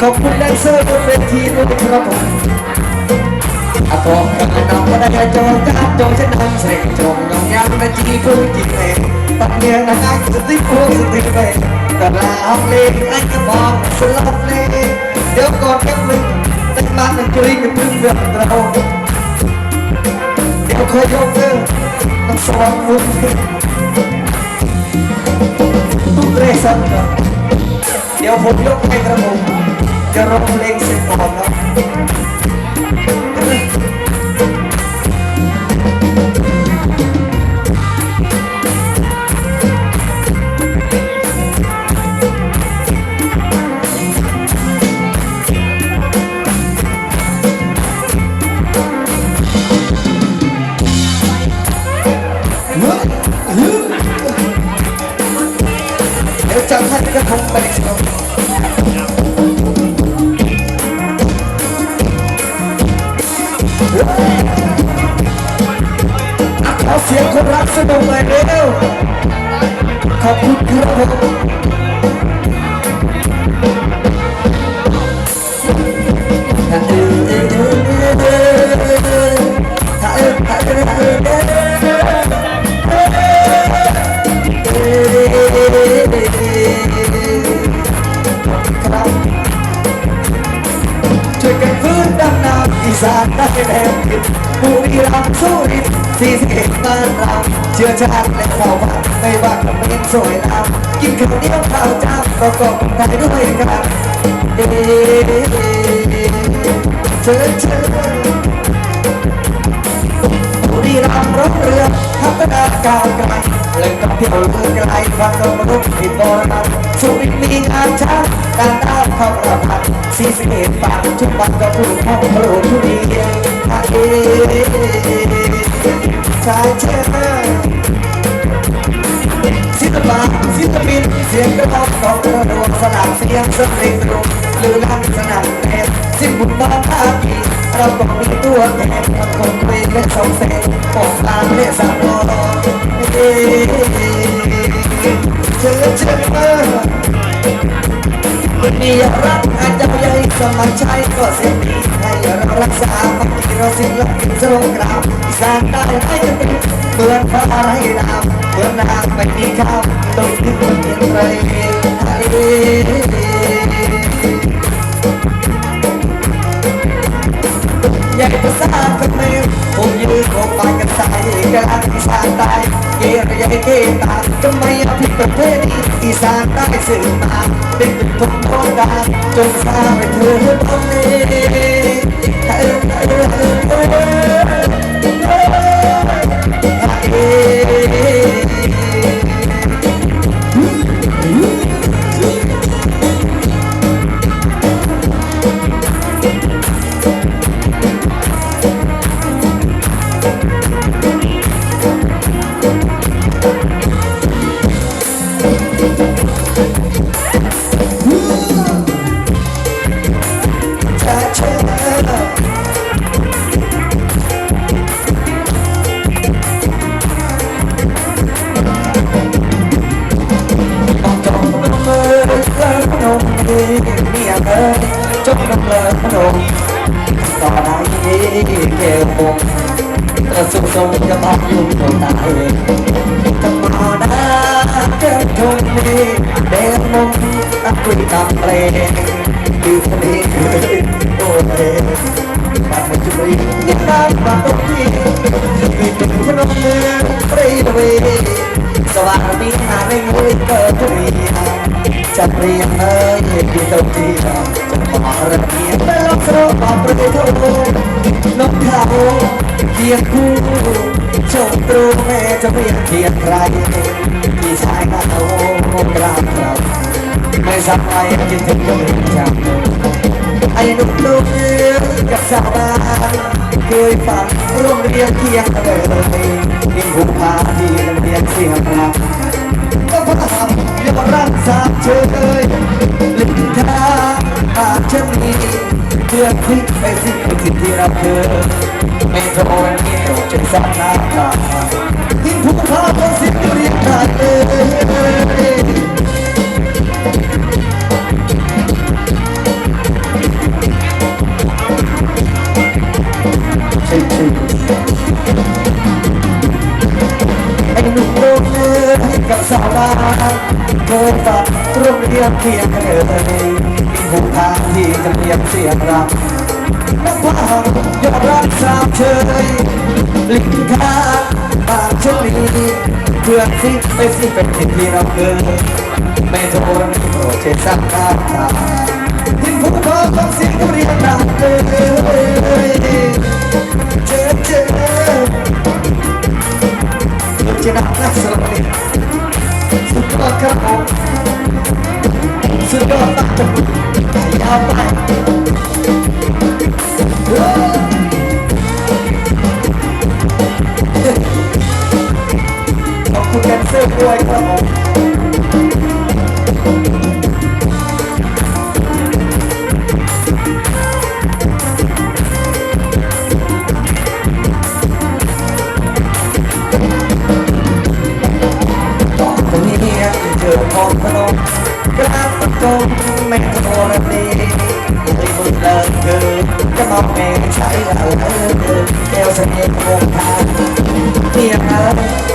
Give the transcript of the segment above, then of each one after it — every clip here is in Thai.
ออกลางนะปักยืนก็กระดาษบุกอันนี้เออ อันเธอสีเธอจบโมเดลประเดลประโยชน์จึงเธอสลาแต่อาการดีเริ่มต้นกระสุนอันเธอสีเธอจบโมเดลประเดลประโยชน์จึงเธอสลาแต่อาการเธอสีมันชนะมันแนวคือถึงอันจะโอ้ยอันจะรักจะดูโอ้ยจะแก่เลยเสียตัวเองเออ ผมกำลังก็ได้จอจ้าจอฉันนั่งใส่กระจกยองยามก็จีบูจีเมขอบคุณแดนเซอร์บนเวทีด้วยครับผมอาผมกำลังก็ได้จอจ้าจอฉันนั่งใส่กระจกยองยามก็จีบูจีเมปักเนียนังสติพูสติเมแต่ลาเอาเพลงไอ้กระบอกสลับเลยเดี๋ยวก่อนแป๊บนึงแต่มาหนึ่งจุลินพึ่งเรื่องเรา เดี๋ยวคอยยกเลิกต้องสอนมุกตุ้เรสันนะเดี๋ยวผมยกให้กระผม จะร้องเพลงเสร็จก่อนนะเดี๋ยวจะให้กระผมไปครับ เอาเสียงคนรักสนุกเลยเร็วขอบคุณครับผม ชื้อชาติและเราว่าไม่ว่าจะเป็นสวยงามกินข้าวเหนียวข้าวจ้าประกอบไทยด้วยกันเอ๊เชิญเชิญบุรีรัมย์รถเรือพัฒนาก้าวไกลเล่นกับเที่ยวเมือไกลฟังกับมนุษย์ที่โบราณสุรินทร์มีงานช้างการต้านเข้าประพันธ์สี่สะเกตปากทุกวันก็พูดเข้าโปรดทุเรียนเอชายเชื่อ สนามเสียงสตรีตรงหรือลั่นสนามเพลงสิ้นบุญบาภาคีเราต้องมีตัวแทนกับคนเวรและสองเสนปกตามและสามโลเอ้เชิญเชิญมาคนนี้รักอาจจะใหญ่สมัยใช้ก็เสียดีให้เรารักษาปักกีเราสิ่งละสโลกรามอีสานใต้ให้กันเป็นเมืองฟ้าไร้น้ำเมืองนางไม่มีข้าวต้องขึ้นบนเตีย งไรเอ้ใหญ่ภาษาเป็นเมือผมยืนโคงไปกันใส่กลางอีสานใต้เกีย์ใหญ่เกย์ตาทำไมเอภิดประเพณีอีสานใต้สื่อมาเป็นจุดทุกโครงกาจนทราบไปเธอตรงนี้เออ องยุ่งกตายต้องเอาหน้าเดินทงนี้เดินมุมคุยตับเปลงดีคนนี้โอ้ยมาช่วยยิ้มได้มาตุ้งนี้ช่วยเป็นคนมือเปรียบเวสว่างมีหาไม่งวยเกิดเรี ไม่จำไอ้หนุ่มลูกเยือกับสาวบ้านเคยฟังร่วมเรียนเคียงกันเลยยิ่งผูกพาที่โรงเรียนเสียงรักก็พาอย่ สาบเชยลิ้นทาปากฉันมีเพื่อคิดไปสิ่งที่ที่เราเคยไม่โทษนี่โปรดใจสักน้าตาทิ้งผู้พาคนสิ่งที่เรียกได้เลย รงเรียนกับสาวบ้านเคยฝันโรงเรียนเพียงเคยมีผูกทางที่จะเปลี่ยนเสียงรักนักว่างยอมรับสามเชยลิ้นข้าปากฉันมีเพื่อนซิไปซิเป็นสิ่งที่เราเคยไม่โทษโปรดเช็ดสักน้ำตาทิ้งผู้พอต้องเสียงเรียนรักเลยเจอเจอ ചിടപ്രസരത്തിൽ സുഖകർമ്മം സുഖ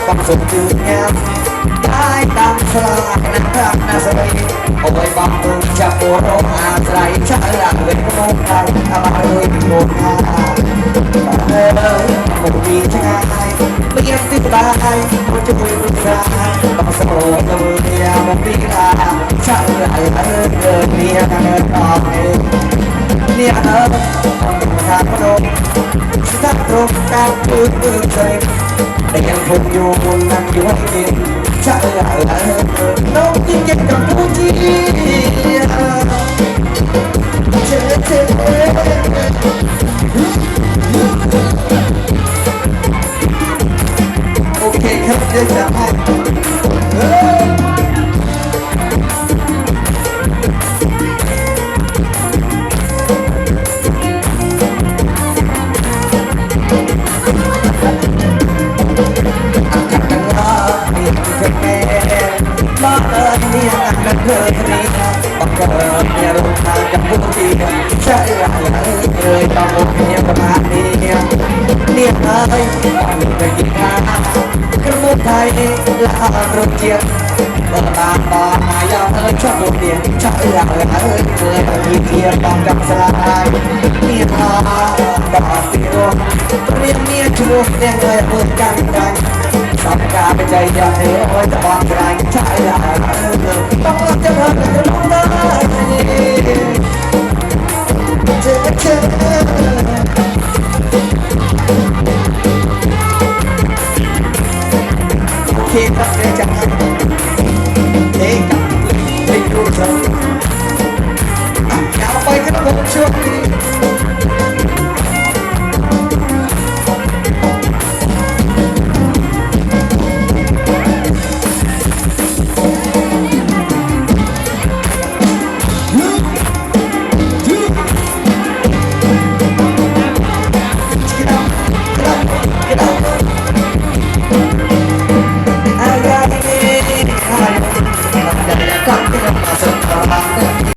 ความสุขจืดงามได้ตามสลากนะครับนาสรีโอ้บางคนจะปร้องอาใจช้หลังเวทมนต์ไทยทำอะไรโดนเออหมดดีชางเปลี่ยนติดตายคนจะคุยรึกษาต้องสมองตัวเมียมันปีลาชางไรเออเกินเมียกันเดินออกเองเนี่ยเออต้องทางพนมสถานตรงกลางปื นปืนใจแต่ยังคงอยู่บนนั่งอยู่ให้กินช่างไรเออน้องยิ่งเก็บกับผู้ที่เจ๊เจ๊โอ เอ่ยต้องอกเนี่ยประมาณนี้เนี่ยเอ้ยต้องไปกินข้าวกระมุกไทยและอารมณ์เจียนเปิดตาตามายาวเอ้ยชอบโดดเดี่ยวชอบเอื้อเอ้ยเอ้ยเอ้ยมีเทียนต้องกับสลายเนี่ยมาดอกสีรวงเรียกเมียชูเนี่ยเอ้ยเปิดกันกันสับกาไปใจอยากเอ้ยโอ้ยจะวางใจใช่ละต้องรักจะเพิ่มจะลงได้เจอเจอ โอเคครับเดี๋ khi ta sẽ chẳng thế cả. Tình yêu dấu áo bay khắp bốn chuông. đi